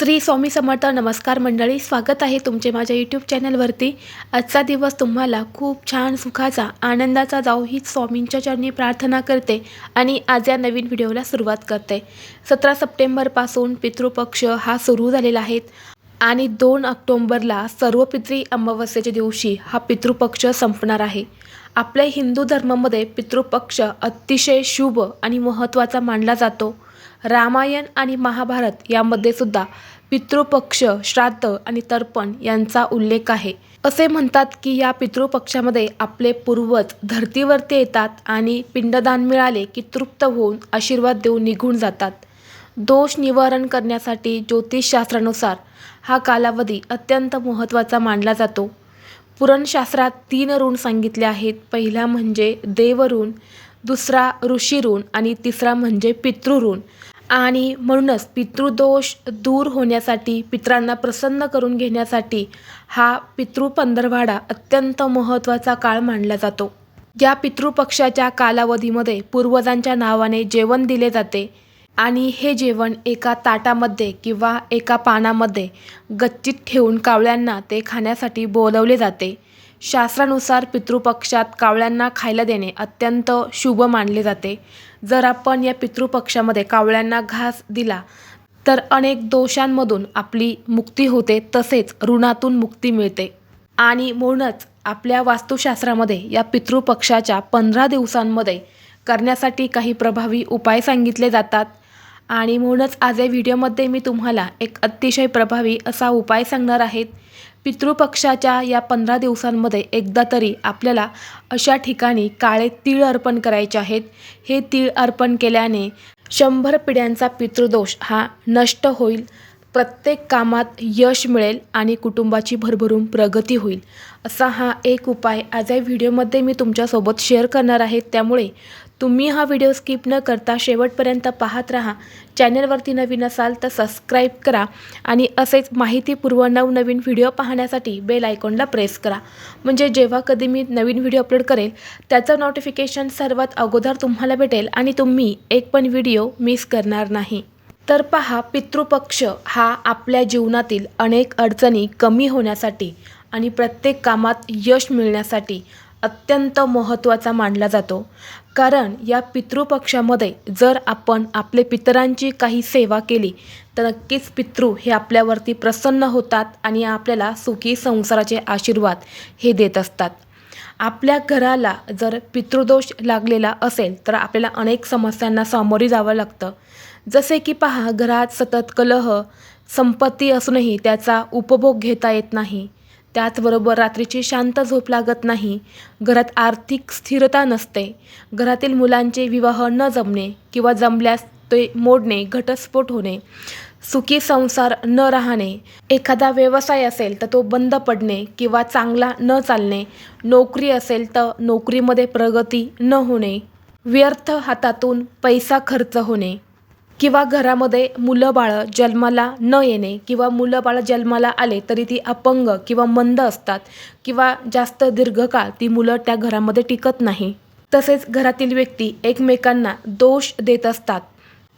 श्री स्वामी समर्थ नमस्कार मंडळी स्वागत आहे तुमचे माझ्या यूट्यूब चॅनलवरती. आजचा दिवस तुम्हाला खूप छान सुखाचा आनंदाचा जाऊ हीच स्वामींच्या चरणी प्रार्थना करते आणि आज या नवीन व्हिडिओला सुरुवात करते. सतरा सप्टेंबरपासून पितृपक्ष हा सुरू झालेला आहे आणि दोन ऑक्टोंबरला सर्व पितृ अमावस्येच्या दिवशी हा पितृपक्ष संपणार आहे. आपल्या हिंदू धर्मामध्ये पितृपक्ष अतिशय शुभ आणि महत्त्वाचा मानला जातो. रामायण आणि महाभारत यामध्ये सुद्धा पितृपक्ष श्राद्ध आणि तर्पण यांचा उल्लेख आहे. असे म्हणतात की या पितृपक्षामध्ये आपले पूर्वज धर्तीवरती येतात आणि पिंडदान मिळाले की तृप्त होऊन आशीर्वाद देऊन निघून जातात. दोष निवारण करण्यासाठी ज्योतिषशास्त्रानुसार हा कालावधी अत्यंत महत्त्वाचा मानला जातो. पुरणशास्त्रात तीन ऋण सांगितले आहेत. पहिला म्हणजे देवऋण दुसरा ऋषीऋण आणि तिसरा म्हणजे पितृऋण. आणि म्हणूनच पितृदोष दूर होण्यासाठी पित्रांना प्रसन्न करून घेण्यासाठी हा पितृ पंधरवाडा अत्यंत महत्त्वाचा काळ मानला जातो. या पितृपक्षाच्या कालावधीमध्ये पूर्वजांच्या नावाने जेवण दिले जाते आणि हे जेवण एका ताटामध्ये किंवा एका पानामध्ये गच्चीत ठेवून कावळ्यांना ते खाण्यासाठी बोलवले जाते. शास्त्रानुसार पितृपक्षात कावळ्यांना खायला देणे अत्यंत शुभ मानले जाते. जर आपण या पितृपक्षामध्ये कावळ्यांना घास दिला तर अनेक दोषांमधून आपली मुक्ती होते तसेच ऋणातून मुक्ती मिळते. आणि म्हणूनच आपल्या वास्तुशास्त्रामध्ये या पितृपक्षाच्या पंधरा दिवसांमध्ये करण्यासाठी काही प्रभावी उपाय सांगितले जातात. आणि म्हणूनच आज या व्हिडिओमध्ये मी तुम्हाला एक अतिशय प्रभावी असा उपाय सांगणार आहेत पितृपक्षाच्या या पंधरा दिवसांमध्ये एकदा तरी आपल्याला अशा ठिकाणी काळे तीळ अर्पण करायचे आहेत. हे तीळ अर्पण केल्याने शंभर पिढ्यांचा पितृदोष हा नष्ट होईल प्रत्येक कामात यश मिळेल आणि कुटुंबाची भरभरून प्रगती होईल. असा हा एक उपाय आज या व्हिडिओमध्ये मी तुमच्यासोबत शेअर करणार आहे. त्यामुळे तुम्ही हा व्हिडिओ स्किप न करता शेवटपर्यंत पाहत राहा. चॅनलवरती नवीन असाल तर सबस्क्राईब करा आणि असेच माहितीपूर्व नवनवीन व्हिडिओ पाहण्यासाठी बेल आयकॉनला प्रेस करा. म्हणजे जेव्हा कधी मी नवीन व्हिडिओ अपलोड करेल त्याचं नोटिफिकेशन सर्वात अगोदर तुम्हाला भेटेल आणि तुम्ही एक पण व्हिडिओ मिस करणार नाही. तर पहा पितृपक्ष हा आपल्या जीवनातील अनेक अडचणी कमी होण्यासाठी आणि प्रत्येक कामात यश मिळण्यासाठी अत्यंत महत्त्वाचा मानला जातो. कारण या पितृपक्षामध्ये जर आपण आपले पितरांची काही सेवा केली तर नक्कीच पितृ हे आपल्यावरती प्रसन्न होतात आणि आपल्याला सुखी संसाराचे आशीर्वाद हे देत असतात. आपल्या घराला जर पितृदोष लागलेला असेल तर आपल्याला अनेक समस्यांना सामोरे जावं लागतं. जसे की पहा घरात सतत कलह संपत्ती असूनही त्याचा उपभोग घेता येत नाही. त्याचबरोबर रात्रीची शांत झोप लागत नाही. घरात आर्थिक स्थिरता नसते. घरातील मुलांचे विवाह न जमणे किंवा जमल्यास ते मोडणे घटस्फोट होणे सुखी संसार न राहणे एखादा व्यवसाय असेल तर तो बंद पडणे किंवा चांगला न चालणे नोकरी असेल तर नोकरीमध्ये प्रगती न होणे व्यर्थ हातातून पैसा खर्च होणे. किंवा घरामध्ये मुलं बाळं जन्माला न येणे किंवा मुलं बाळं जन्माला आले तरी ती अपंग किंवा मंद असतात किंवा जास्त दीर्घकाळ ती मुलं त्या घरामध्ये टिकत नाही. तसेच घरातील व्यक्ती एकमेकांना दोष देत असतात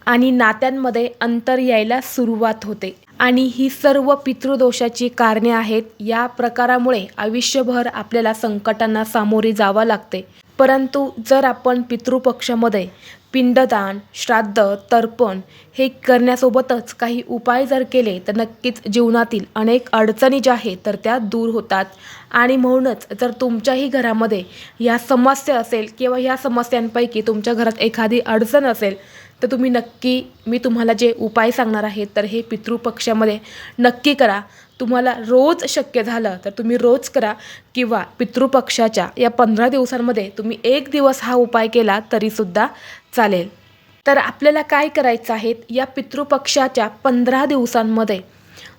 आणि नात्यांमध्ये अंतर यायला सुरुवात होते. आणि ही सर्व पितृदोषाची कारणे आहेत या प्रकारामुळे आयुष्यभर आपल्याला संकटांना सामोरे जावं लागते. परंतु जर आपण पितृपक्षामध्ये पिंडदान श्राद्ध तर्पण हे करण्यासोबतच काही उपाय जर केले तर नक्कीच जीवनातील अनेक अडचणी ज्या आहेत तर त्या दूर होतात. आणि म्हणूनच जर तुमच्याही घरामध्ये या समस्या असेल किंवा ह्या समस्यांपैकी तुमच्या घरात एखादी अडचण असेल तर तुम्ही नक्की मी तुम्हाला जे उपाय सांगणार आहे तर हे पितृपक्षामध्ये नक्की करा. तुम्हाला रोज शक्य झालं तर तुम्ही रोज करा किंवा पितृपक्षाच्या या पंधरा दिवसांमध्ये तुम्ही एक दिवस हा उपाय केला तरीसुद्धा चालेल. तर आपल्याला काय करायचं आहे? या पितृपक्षाच्या पंधरा दिवसांमध्ये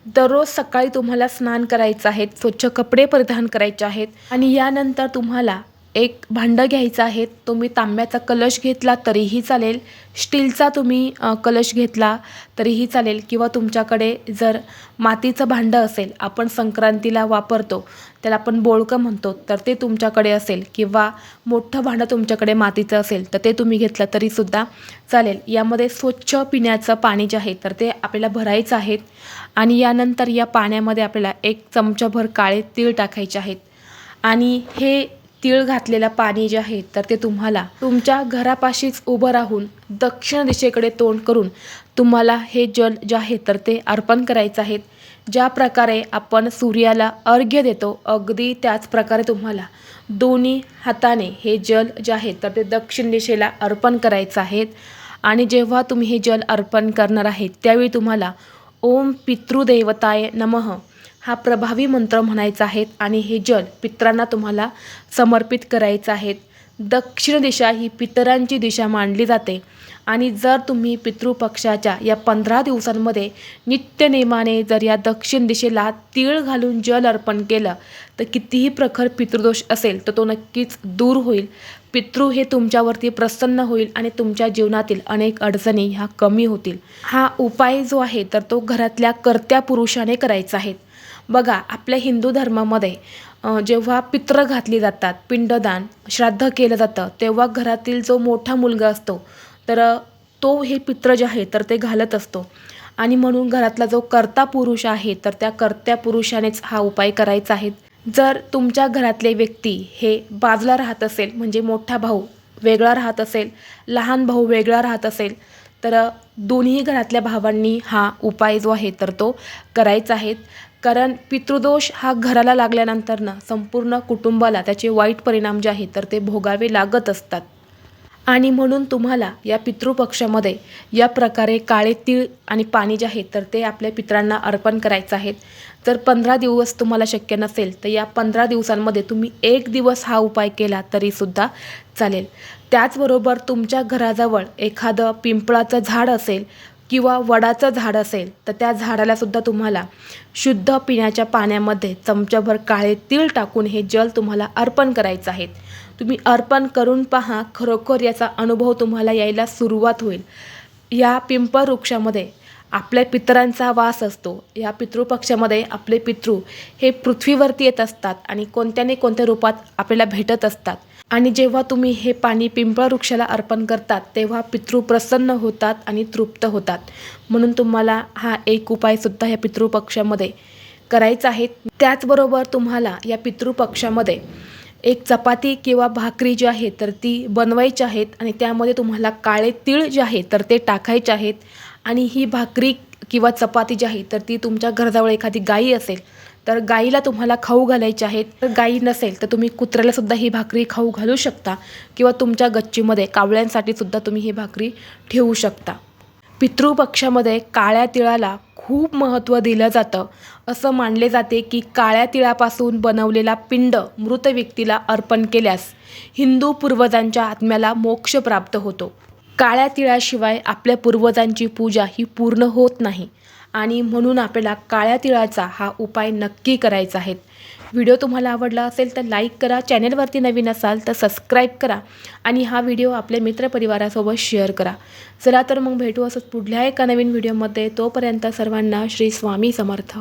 दररोज सकाळी तुम्हाला स्नान करायचं आहे स्वच्छ कपडे परिधान करायचे आहेत आणि यानंतर तुम्हाला एक भांडं घ्यायचं आहे तुम्ही तांब्याचा कलश घेतला तरीही चालेल. स्टीलचा तुम्ही कलश घेतला तरीही चालेल. किंवा तुमच्याकडे जर मातीचं भांडं असेल आपण संक्रांतीला वापरतो त्याला आपण बोळकं म्हणतो तर ते तुमच्याकडे असेल. किंवा मोठं भांडं तुमच्याकडे मातीचं असेल तर ते तुम्ही घेतलं तरीसुद्धा चालेल. यामध्ये स्वच्छ पिण्याचं पाणी जे आहे तर ते आपल्याला भरायचं आहे. आणि यानंतर या पाण्यामध्ये आपल्याला एक चमचाभर काळे तीळ टाकायचे आहेत. आणि हे तीळ घातलेलं पाणी जे आहे तर ते तुम्हाला तुमच्या घरापाशीच उभं राहून दक्षिण दिशेकडे तोंड करून तुम्हाला हे जल जे आहे तर ते अर्पण करायचं आहे. ज्या प्रकारे आपण सूर्याला अर्घ्य देतो अगदी त्याच प्रकारे तुम्हाला दोन्ही हाताने हे जल जे आहे तर ते दक्षिण दिशेला अर्पण करायचं आहे. आणि जेव्हा तुम्ही हे जल अर्पण करणार आहेत त्यावेळी तुम्हाला ओम पितृदेवताय नमः हा प्रभावी मंत्र म्हणायचा आहे आणि हे जल पितरांना तुम्हाला समर्पित करायचं आहे दक्षिण दिशा ही पितरांची दिशा मानली जाते आणि जर तुम्ही पितृपक्षाच्या या पंधरा दिवसांमध्ये नित्यनेमाने जर या दक्षिण दिशेला तीळ घालून जल अर्पण केलं तर कितीही प्रखर पितृदोष असेल तर तो नक्कीच दूर होईल. पितृ हे तुमच्यावरती प्रसन्न होईल आणि तुमच्या जीवनातील अनेक अडचणी ह्या कमी होतील. हा उपाय जो आहे तर तो घरातल्या कर्त्या पुरुषाने करायचा आहे. बघा आपल्या हिंदू धर्मामध्ये जेव्हा पित्र घातली जातात पिंडदान श्राद्ध केलं जातं तेव्हा घरातील जो मोठा मुलगा असतो तर तो हे पित्र जे आहे तर ते घालत असतो. आणि म्हणून घरातला जो कर्ता पुरुष आहे तर त्या कर्त्या पुरुषानेच हा उपाय करायचा आहे. जर तुमच्या घरातले व्यक्ती हे बाजूला राहत असेल म्हणजे मोठा भाऊ वेगळा राहत असेल लहान भाऊ वेगळा राहत असेल तर दोन्ही घरातल्या भावांनी हा उपाय जो आहे तर तो करायचा आहे. कारण पितृदोष हा घराला लागल्यानंतर ना संपूर्ण कुटुंबाला त्याचे वाईट परिणाम जे आहेत तर ते भोगावे लागत असतात. आणि म्हणून तुम्हाला या पितृपक्षामध्ये या प्रकारे काळे तीळ आणि पाणी जे आहे तर ते आपल्या पितरांना अर्पण करायचं आहे जर पंधरा दिवस तुम्हाला शक्य नसेल तर या पंधरा दिवसांमध्ये तुम्ही एक दिवस हा उपाय केला तरीसुद्धा चालेल. त्याचबरोबर तुमच्या घराजवळ एखादं पिंपळाचं झाड असेल किंवा वडाचं झाड असेल तर त्या झाडालासुद्धा तुम्हाला शुद्ध पिण्याच्या पाण्यामध्ये चमच्याभर काळे तीळ टाकून हे जल तुम्हाला अर्पण करायचं आहे. तुम्ही अर्पण करून पहा खरोखर याचा अनुभव तुम्हाला यायला सुरुवात होईल. या पिंपळ वृक्षामध्ये आपल्या पितरांचा वास असतो. या पितृपक्षामध्ये आपले पितृ हे पृथ्वीवरती येत असतात आणि कोणत्या ना कोणत्या रूपात आपल्याला भेटत असतात. आणि जेव्हा तुम्ही हे पाणी पिंपळ वृक्षाला अर्पण करतात तेव्हा पितृ प्रसन्न होतात आणि तृप्त होतात. म्हणून तुम्हाला हा एक उपायसुद्धा या पितृपक्षामध्ये करायचा आहे. त्याचबरोबर तुम्हाला या पितृपक्षामध्ये एक चपाती किंवा भाकरी जी आहे तर ती बनवायची आहेत आणि त्यामध्ये तुम्हाला काळे तीळ जे आहे तर ते टाकायचे आहेत. आणि ही भाकरी किंवा चपाती जी आहे तर ती तुमच्या घराजवळ एखादी गाई असेल तर गाईला तुम्हाला खाऊ घालायचे आहेत. तर गाई नसेल तर तुम्ही कुत्र्याला सुद्धा ही भाकरी खाऊ घालू शकता. किंवा तुमच्या गच्चीमध्ये कावळ्यांसाठी सुद्धा तुम्ही ही भाकरी ठेवू शकता. पितृपक्षामध्ये काळ्या तिळाला खूप महत्त्व दिलं जातं. असं मानले जाते की काळ्या तिळापासून बनवलेला पिंड मृत व्यक्तीला अर्पण केल्यास हिंदू पूर्वजांच्या आत्म्याला मोक्ष प्राप्त होतो. काळ्या तिळाशिवाय आपल्या पूर्वजांची पूजा ही पूर्ण होत नाही. आणि म्हणून आपल्याला काळ्या तिळाचा हा उपाय नक्की करायचा आहे. व्हिडिओ तुम्हाला आवडला असेल तर लाईक करा चॅनेलवरती नवीन असाल तर सबस्क्राईब करा आणि हा व्हिडिओ आपल्या मित्रपरिवारासोबत शेअर करा. चला तर मग भेटू असंच पुढल्या एका नवीन व्हिडिओमध्ये. तोपर्यंत सर्वांना श्री स्वामी समर्थ.